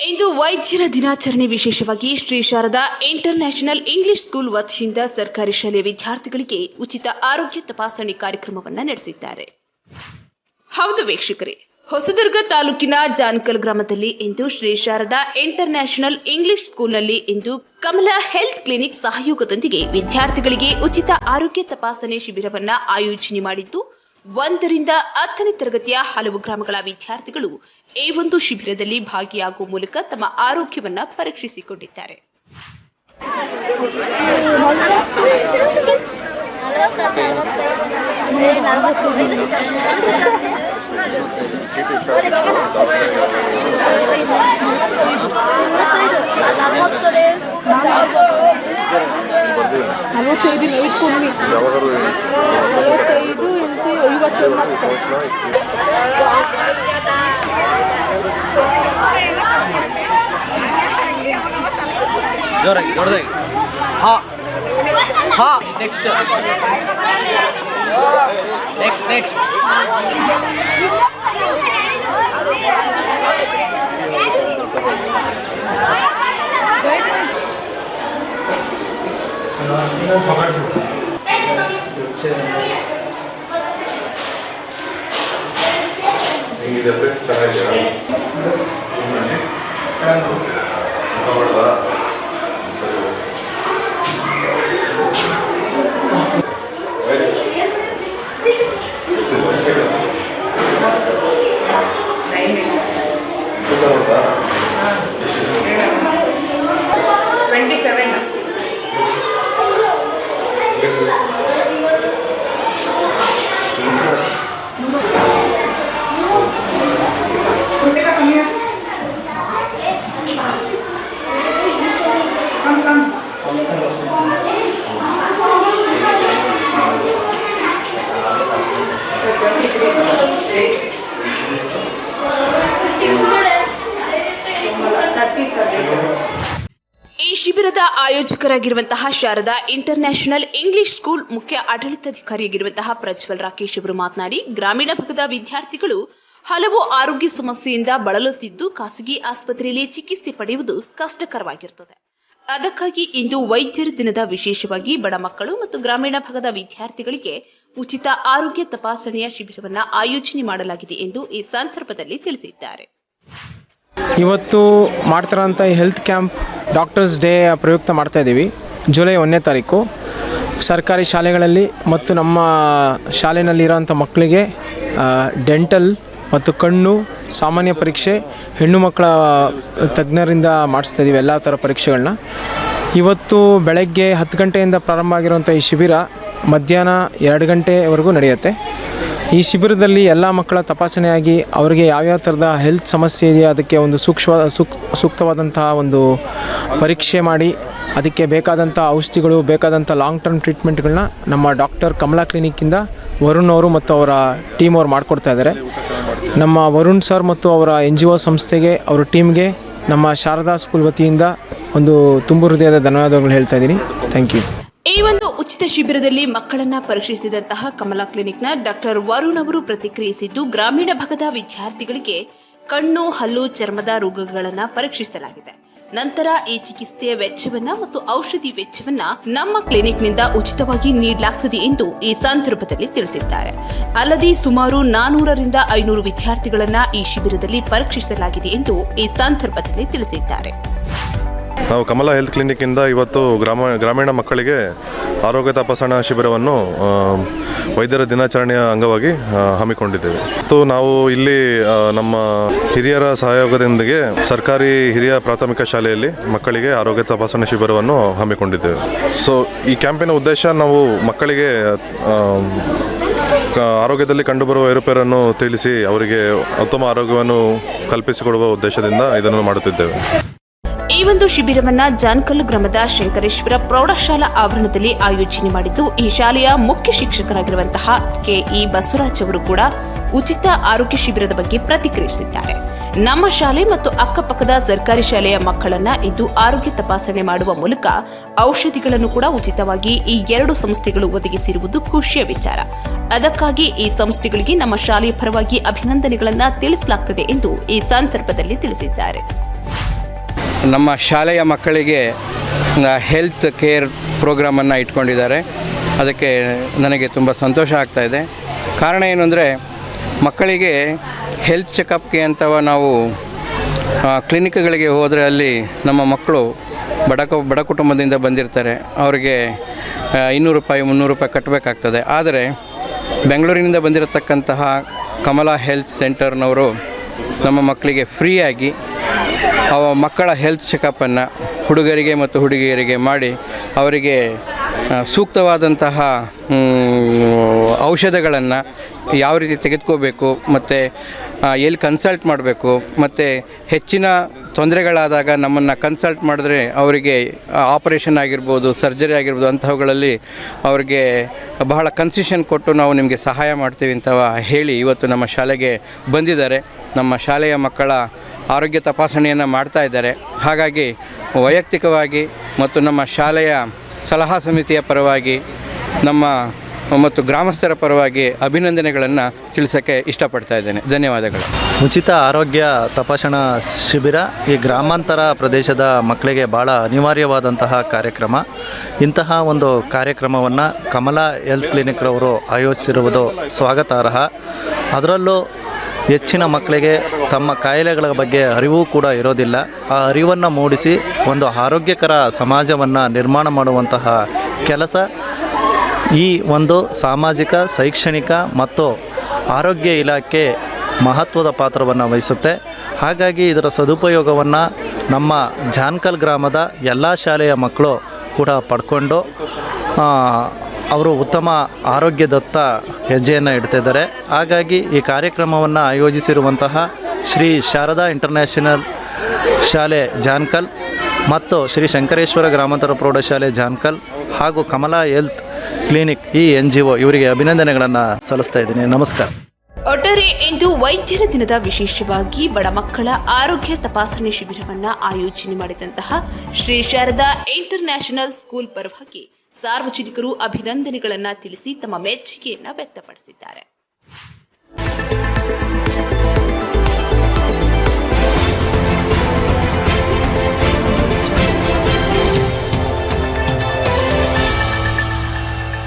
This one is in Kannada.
ಇಂದು ವೈದ್ಯರ ದಿನಾಚರಣೆ ವಿಶೇಷವಾಗಿ Shri Sharada international English school ವತಿಯಿಂದ ಸರ್ಕಾರಿ ಶಾಲೆಯ ವಿದ್ಯಾರ್ಥಿಗಳಿಗೆ ಉಚಿತ ಆರೋಗ್ಯ ತಪಾಸಣೆ ಕಾರ್ಯಕ್ರಮವನ್ನು ನಡೆಸಿದ್ದಾರೆ. ಹೌದು ವೀಕ್ಷಕರೇ, ಹೊಸದುರ್ಗ ತಾಲೂಕಿನ ಜಾನ್ಕಲ್ ಗ್ರಾಮದಲ್ಲಿ ಇಂದು Shri Sharada international English ಸ್ಕೂಲ್ನಲ್ಲಿ ಇಂದು ಕಮಲ ಹೆಲ್ತ್ ಕ್ಲಿನಿಕ್ ಸಹಯೋಗದೊಂದಿಗೆ ವಿದ್ಯಾರ್ಥಿಗಳಿಗೆ ಉಚಿತ ಆರೋಗ್ಯ ತಪಾಸಣೆ ಶಿಬಿರವನ್ನು ಆಯೋಜನೆ ಮಾಡಿದ್ದು ಒಂದರಿಂದ ಹತ್ತನೇ ತರಗತಿಯ ಹಲವು ಗ್ರಾಮಗಳ ವಿದ್ಯಾರ್ಥಿಗಳು ಈ ಒಂದು ಶಿಬಿರದಲ್ಲಿ ಭಾಗಿಯಾಗುವ ಮೂಲಕ ತಮ್ಮ ಆರೋಗ್ಯವನ್ನು ಪರೀಕ್ಷಿಸಿಕೊಂಡಿದ್ದಾರೆ. ನಲವತ್ತೈದು ಜೋರಾಗಿ ದೊಡ್ಡದಾಗಿ ಹಾ ಹಾ ನೆಕ್ಸ್ಟ್ ನೆಕ್ಸ್ಟ್ ನೆಕ್ಸ್ಟ್ ಹೆಂಗಿದೆ ఇది ఎప్పుడు సహాయ చేయాలి ಶಿಬಿರದ ಆಯೋಜಕರಾಗಿರುವಂತಹ Sharada international English school ಮುಖ್ಯ ಆಡಳಿತಾಧಿಕಾರಿಯಾಗಿರುವಂತಹ ಪ್ರಜ್ವಲ್ ರಾಕೇಶ್ ಅವರು ಮಾತನಾಡಿ, ಗ್ರಾಮೀಣ ಭಾಗದ ವಿದ್ಯಾರ್ಥಿಗಳು ಹಲವು ಆರೋಗ್ಯ ಸಮಸ್ಯೆಯಿಂದ ಬಳಲುತ್ತಿದ್ದು ಖಾಸಗಿ ಆಸ್ಪತ್ರೆಯಲ್ಲಿ ಚಿಕಿತ್ಸೆ ಪಡೆಯುವುದು ಕಷ್ಟಕರವಾಗಿರುತ್ತದೆ. ಅದಕ್ಕಾಗಿ ಇಂದು ವೈದ್ಯರ ದಿನದ ವಿಶೇಷವಾಗಿ ಬಡ ಮಕ್ಕಳು ಮತ್ತು ಗ್ರಾಮೀಣ ಭಾಗದ ವಿದ್ಯಾರ್ಥಿಗಳಿಗೆ ಉಚಿತ ಆರೋಗ್ಯ ತಪಾಸಣೆಯ ಶಿಬಿರವನ್ನು ಆಯೋಜನೆ ಮಾಡಲಾಗಿದೆ ಎಂದು ಈ ಸಂದರ್ಭದಲ್ಲಿ ತಿಳಿಸಿದ್ದಾರೆ. ಇವತ್ತು ಮಾಡ್ತಿರೋಂಥ ಹೆಲ್ತ್ ಕ್ಯಾಂಪ್ ಡಾಕ್ಟರ್ಸ್ ಡೇ ಪ್ರಯುಕ್ತ ಮಾಡ್ತಾ ಇದ್ದೀವಿ. ಜುಲೈ ಒಂದನೇ ತಾರೀಕು. ಸರ್ಕಾರಿ ಶಾಲೆಗಳಲ್ಲಿ ಮತ್ತು ನಮ್ಮ ಶಾಲೆಯಲ್ಲಿರೋಂಥ ಮಕ್ಕಳಿಗೆ ಡೆಂಟಲ್ ಮತ್ತು ಕಣ್ಣು ಸಾಮಾನ್ಯ ಪರೀಕ್ಷೆ ಹೆಣ್ಣು ಮಕ್ಕಳ ತಜ್ಞರಿಂದ ಮಾಡಿಸ್ತಾ ಇದ್ದೀವಿ ಎಲ್ಲ ಥರ ಪರೀಕ್ಷೆಗಳನ್ನ ಇವತ್ತು ಬೆಳಗ್ಗೆ ಹತ್ತು ಗಂಟೆಯಿಂದ ಪ್ರಾರಂಭ ಆಗಿರುವಂಥ ಈ ಶಿಬಿರ ಮಧ್ಯಾಹ್ನ ಎರಡು ಗಂಟೆವರೆಗೂ ನಡೆಯುತ್ತೆ. ಈ ಶಿಬಿರದಲ್ಲಿ ಎಲ್ಲ ಮಕ್ಕಳ ತಪಾಸಣೆಯಾಗಿ ಅವರಿಗೆ ಯಾವ್ಯಾವ ಥರದ ಹೆಲ್ತ್ ಸಮಸ್ಯೆ ಇದೆಯೋ ಅದಕ್ಕೆ ಒಂದು ಸೂಕ್ಷ್ಮ, ಸೂಕ್, ಸೂಕ್ತವಾದಂತಹ ಒಂದು ಪರೀಕ್ಷೆ ಮಾಡಿ, ಅದಕ್ಕೆ ಬೇಕಾದಂಥ ಔಷಧಿಗಳು ಬೇಕಾದಂಥ ಲಾಂಗ್ ಟರ್ಮ್ ಟ್ರೀಟ್ಮೆಂಟ್ಗಳನ್ನ ನಮ್ಮ ಡಾಕ್ಟರ್ ಕಮಲಾ ಕ್ಲಿನಿಕ್ಕಿಂದ ವರುಣ್ ಅವರು ಮತ್ತು ಅವರ ಟೀಮ್ ಅವ್ರು ಮಾಡಿಕೊಡ್ತಾ ಇದ್ದಾರೆ. ನಮ್ಮ ವರುಣ್ ಸರ್ ಮತ್ತು ಅವರ ಎನ್ ಜಿ ಒ ಸಂಸ್ಥೆಗೆ, ಅವರ ಟೀಮ್ಗೆ ನಮ್ಮ ಶಾರದಾ ಸ್ಕೂಲ್ ವತಿಯಿಂದ ಒಂದು ತುಂಬು ಹೃದಯದ ಧನ್ಯವಾದಗಳು ಹೇಳ್ತಾ ಇದ್ದೀನಿ. ಥ್ಯಾಂಕ್ ಯು ಈ ಒಂದು ಉಚಿತ ಶಿಬಿರದಲ್ಲಿ ಮಕ್ಕಳನ್ನ ಪರೀಕ್ಷಿಸಿದಂತಹ ಕಮಲಾ ಕ್ಲಿನಿಕ್ನ ಡಾಕ್ಟರ್ ವರುಣ್ ಅವರು ಪ್ರತಿಕ್ರಿಯಿಸಿದ್ದು, ಗ್ರಾಮೀಣ ಭಾಗದ ವಿದ್ಯಾರ್ಥಿಗಳಿಗೆ ಕಣ್ಣು, ಹಲ್ಲು, ಚರ್ಮದ ರೋಗಗಳನ್ನ ಪರೀಕ್ಷಿಸಲಾಗಿದೆ. ನಂತರ ಈ ಚಿಕಿತ್ಸೆಯ ವೆಚ್ಚವನ್ನ ಮತ್ತು ಔಷಧಿ ವೆಚ್ಚವನ್ನ ನಮ್ಮ ಕ್ಲಿನಿಕ್ನಿಂದ ಉಚಿತವಾಗಿ ನೀಡಲಾಗುತ್ತದೆ ಎಂದು ಈ ಸಂದರ್ಭದಲ್ಲಿ ತಿಳಿಸಿದ್ದಾರೆ. ಅಲ್ಲದೆ ಸುಮಾರು ನಾನೂರರಿಂದ ಐನೂರು ವಿದ್ಯಾರ್ಥಿಗಳನ್ನ ಈ ಶಿಬಿರದಲ್ಲಿ ಪರೀಕ್ಷಿಸಲಾಗಿದೆ ಎಂದು ಈ ಸಂದರ್ಭದಲ್ಲಿ ತಿಳಿಸಿದ್ದಾರೆ. ನಾವು ಕಮಲ ಹೆಲ್ತ್ ಕ್ಲಿನಿಕ್ಕಿಂದ ಇವತ್ತು ಗ್ರಾಮ, ಗ್ರಾಮೀಣ ಮಕ್ಕಳಿಗೆ ಆರೋಗ್ಯ ತಪಾಸಣಾ ಶಿಬಿರವನ್ನು ವೈದ್ಯರ ದಿನಾಚರಣೆಯ ಅಂಗವಾಗಿ ಹಮ್ಮಿಕೊಂಡಿದ್ದೇವೆ. ಮತ್ತು ನಾವು ಇಲ್ಲಿ ನಮ್ಮ ಹಿರಿಯರ ಸಹಯೋಗದೊಂದಿಗೆ ಸರ್ಕಾರಿ ಹಿರಿಯ ಪ್ರಾಥಮಿಕ ಶಾಲೆಯಲ್ಲಿ ಮಕ್ಕಳಿಗೆ ಆರೋಗ್ಯ ತಪಾಸಣಾ ಶಿಬಿರವನ್ನು ಹಮ್ಮಿಕೊಂಡಿದ್ದೇವೆ. ಸೊ ಈ ಕ್ಯಾಂಪಿನ ಉದ್ದೇಶ ನಾವು ಮಕ್ಕಳಿಗೆ ಆರೋಗ್ಯದಲ್ಲಿ ಕಂಡುಬರುವ ಏರುಪೇರನ್ನು ತಿಳಿಸಿ ಅವರಿಗೆ ಉತ್ತಮ ಆರೋಗ್ಯವನ್ನು ಕಲ್ಪಿಸಿಕೊಡುವ ಉದ್ದೇಶದಿಂದ ಇದನ್ನು ಮಾಡುತ್ತಿದ್ದೇವೆ. ಒಂದು ಶಿಬಿರವನ್ನ ಜಾನ್ಕಲ್ ಗ್ರಾಮದ ಶಂಕರೇಶ್ವರ ಪ್ರೌಢಶಾಲಾ ಆವರಣದಲ್ಲಿ ಆಯೋಜನೆ ಮಾಡಿದ್ದು, ಈ ಶಾಲೆಯ ಮುಖ್ಯ ಶಿಕ್ಷಕರಾಗಿರುವಂತಹ ಕೆಇ ಬಸವರಾಜ್ ಅವರು ಕೂಡ ಉಚಿತ ಆರೋಗ್ಯ ಶಿಬಿರದ ಬಗ್ಗೆ ಪ್ರತಿಕ್ರಿಯಿಸಿದ್ದಾರೆ. ನಮ್ಮ ಶಾಲೆ ಮತ್ತು ಅಕ್ಕಪಕ್ಕದ ಸರ್ಕಾರಿ ಶಾಲೆಯ ಮಕ್ಕಳನ್ನ ಇದು ಆರೋಗ್ಯ ತಪಾಸಣೆ ಮಾಡುವ ಮೂಲಕ ಔಷಧಿಗಳನ್ನು ಕೂಡ ಉಚಿತವಾಗಿ ಈ ಎರಡು ಸಂಸ್ಥೆಗಳು ಒದಗಿಸಿರುವುದು ಖುಷಿಯ ವಿಚಾರ. ಅದಕ್ಕಾಗಿ ಈ ಸಂಸ್ಥೆಗಳಿಗೆ ನಮ್ಮ ಶಾಲೆಯ ಪರವಾಗಿ ಅಭಿನಂದನೆಗಳನ್ನ ತಿಳಿಸಲಾಗುತ್ತದೆ ಎಂದು ಈ ಸಂದರ್ಭದಲ್ಲಿ ತಿಳಿಸಿದ್ದಾರೆ. ನಮ್ಮ ಶಾಲೆಯ ಮಕ್ಕಳಿಗೆ ಹೆಲ್ತ್ ಕೇರ್ ಪ್ರೋಗ್ರಾಮನ್ನು ಇಟ್ಕೊಂಡಿದ್ದಾರೆ. ಅದಕ್ಕೆ ನನಗೆ ತುಂಬ ಸಂತೋಷ ಆಗ್ತಾ ಇದೆ. ಕಾರಣ ಏನು ಅಂದರೆ ಮಕ್ಕಳಿಗೆ ಹೆಲ್ತ್ ಚೆಕಪ್ಗೆ ಅಂತವ ನಾವು ಕ್ಲಿನಿಕ್ಗಳಿಗೆ ಹೋದರೆ ಅಲ್ಲಿ ನಮ್ಮ ಮಕ್ಕಳು ಬಡ ಬಡ ಕುಟುಂಬದಿಂದ ಬಂದಿರ್ತಾರೆ. ಅವರಿಗೆ ಇನ್ನೂರು ರೂಪಾಯಿ, ಮುನ್ನೂರು ರೂಪಾಯಿ ಕಟ್ಟಬೇಕಾಗ್ತದೆ ಆದರೆ, ಬೆಂಗಳೂರಿನಿಂದ ಬಂದಿರತಕ್ಕಂತಹ ಕಮಲಾ ಹೆಲ್ತ್ ಸೆಂಟರ್ನವರು ನಮ್ಮ ಮಕ್ಕಳಿಗೆ ಫ್ರೀಯಾಗಿ ಅವ ಮಕ್ಕಳ ಹೆಲ್ತ್ ಚೆಕಪ್ಪನ್ನು ಹುಡುಗರಿಗೆ ಮತ್ತು ಹುಡುಗಿಯರಿಗೆ ಮಾಡಿ ಅವರಿಗೆ ಸೂಕ್ತವಾದಂತಹ ಔಷಧಗಳನ್ನು ಯಾವ ರೀತಿ ತೆಗೆದುಕೋಬೇಕು ಮತ್ತು ಎಲ್ಲಿ ಕನ್ಸಲ್ಟ್ ಮಾಡಬೇಕು ಮತ್ತು ಹೆಚ್ಚಿನ ತೊಂದರೆಗಳಾದಾಗ ನಮ್ಮನ್ನು ಕನ್ಸಲ್ಟ್ ಮಾಡಿದ್ರೆ ಅವರಿಗೆ ಆಪರೇಷನ್ ಆಗಿರ್ಬೋದು ಸರ್ಜರಿ ಆಗಿರ್ಬೋದು ಅಂಥವುಗಳಲ್ಲಿ ಅವರಿಗೆ ಬಹಳ ಕನ್ಸಿಷನ್ ಕೊಟ್ಟು ನಾವು ನಿಮಗೆ ಸಹಾಯ ಮಾಡ್ತೀವಿ ಅಂತ ಹೇಳಿ ಇವತ್ತು ನಮ್ಮ ಶಾಲೆಗೆ ಬಂದಿದ್ದಾರೆ. ನಮ್ಮ ಶಾಲೆಯ ಮಕ್ಕಳ ಆರೋಗ್ಯ ತಪಾಸಣೆಯನ್ನು ಮಾಡ್ತಾ ಇದ್ದಾರೆ. ಹಾಗಾಗಿ ವೈಯಕ್ತಿಕವಾಗಿ ಮತ್ತು ನಮ್ಮ ಶಾಲೆಯ ಸಲಹಾ ಸಮಿತಿಯ ಪರವಾಗಿ, ನಮ್ಮ ಮತ್ತು ಗ್ರಾಮಸ್ಥರ ಪರವಾಗಿ ಅಭಿನಂದನೆಗಳನ್ನು ತಿಳಿಸೋಕ್ಕೆ ಇಷ್ಟಪಡ್ತಾ ಇದ್ದೇನೆ. ಧನ್ಯವಾದಗಳು. ಉಚಿತ ಆರೋಗ್ಯ ತಪಾಸಣಾ ಶಿಬಿರ ಈ ಗ್ರಾಮಾಂತರ ಪ್ರದೇಶದ ಮಕ್ಕಳಿಗೆ ಭಾಳ ಅನಿವಾರ್ಯವಾದಂತಹ ಕಾರ್ಯಕ್ರಮ. ಇಂತಹ ಒಂದು ಕಾರ್ಯಕ್ರಮವನ್ನು ಕಮಲಾ ಹೆಲ್ತ್ ಕ್ಲಿನಿಕ್ರವರು ಆಯೋಜಿಸಿರುವುದು ಸ್ವಾಗತಾರ್ಹ. ಅದರಲ್ಲೂ ಹೆಚ್ಚಿನ ಮಕ್ಕಳಿಗೆ ತಮ್ಮ ಕಾಯಿಲೆಗಳ ಬಗ್ಗೆ ಅರಿವು ಕೂಡ ಇರೋದಿಲ್ಲ. ಆ ಅರಿವನ್ನು ಮೂಡಿಸಿ ಒಂದು ಆರೋಗ್ಯಕರ ಸಮಾಜವನ್ನು ನಿರ್ಮಾಣ ಮಾಡುವಂತಹ ಕೆಲಸ ಈ ಒಂದು ಸಾಮಾಜಿಕ, ಶೈಕ್ಷಣಿಕ ಮತ್ತು ಆರೋಗ್ಯ ಇಲಾಖೆ ಮಹತ್ವದ ಪಾತ್ರವನ್ನು ವಹಿಸುತ್ತೆ. ಹಾಗಾಗಿ ಇದರ ಸದುಪಯೋಗವನ್ನು ನಮ್ಮ ಜಾನ್ಕಲ್ ಗ್ರಾಮದ ಎಲ್ಲ ಶಾಲೆಯ ಮಕ್ಕಳು ಕೂಡ ಪಡ್ಕೊಂಡು ಅವರು ಉತ್ತಮ ಆರೋಗ್ಯದತ್ತ ಹೆಜ್ಜೆಯನ್ನು ಇಡ್ತಿದ್ದಾರೆ. ಹಾಗಾಗಿ ಈ ಕಾರ್ಯಕ್ರಮವನ್ನು ಆಯೋಜಿಸಿರುವಂತಹ ಶ್ರೀ ಶಾರದಾ ಇಂಟರ್ನ್ಯಾಷನಲ್ ಶಾಲೆ ಜಾನ್ಕಲ್ ಮತ್ತು ಶ್ರೀ ಶಂಕರೇಶ್ವರ ಗ್ರಾಮಾಂತರ ಪ್ರೌಢಶಾಲೆ ಜಾನ್ಕಲ್ ಹಾಗೂ ಕಮಲಾ ಹೆಲ್ತ್ ಕ್ಲಿನಿಕ್ ಈ ಎನ್ ಜಿ ಒ ಇವರಿಗೆ ಅಭಿನಂದನೆಗಳನ್ನು ಸಲ್ಲಿಸ್ತಾ ಇದ್ದೀನಿ. ನಮಸ್ಕಾರ. ಒಟ್ಟಾರೆ ಇಂದು ವೈದ್ಯರ ದಿನದ ವಿಶೇಷವಾಗಿ ಬಡ ಮಕ್ಕಳ ಆರೋಗ್ಯ ತಪಾಸಣೆ ಶಿಬಿರವನ್ನು ಆಯೋಜನೆ ಮಾಡಿದಂತಹ Shri Sharada international school ಪರವಾಗಿ ಸಾರ್ವಜನಿಕರು ಅಭಿನಂದನೆಗಳನ್ನ ತಿಳಿಸಿ ತಮ್ಮ ಮೆಚ್ಚುಗೆಯನ್ನ ವ್ಯಕ್ತಪಡಿಸಿದ್ದಾರೆ.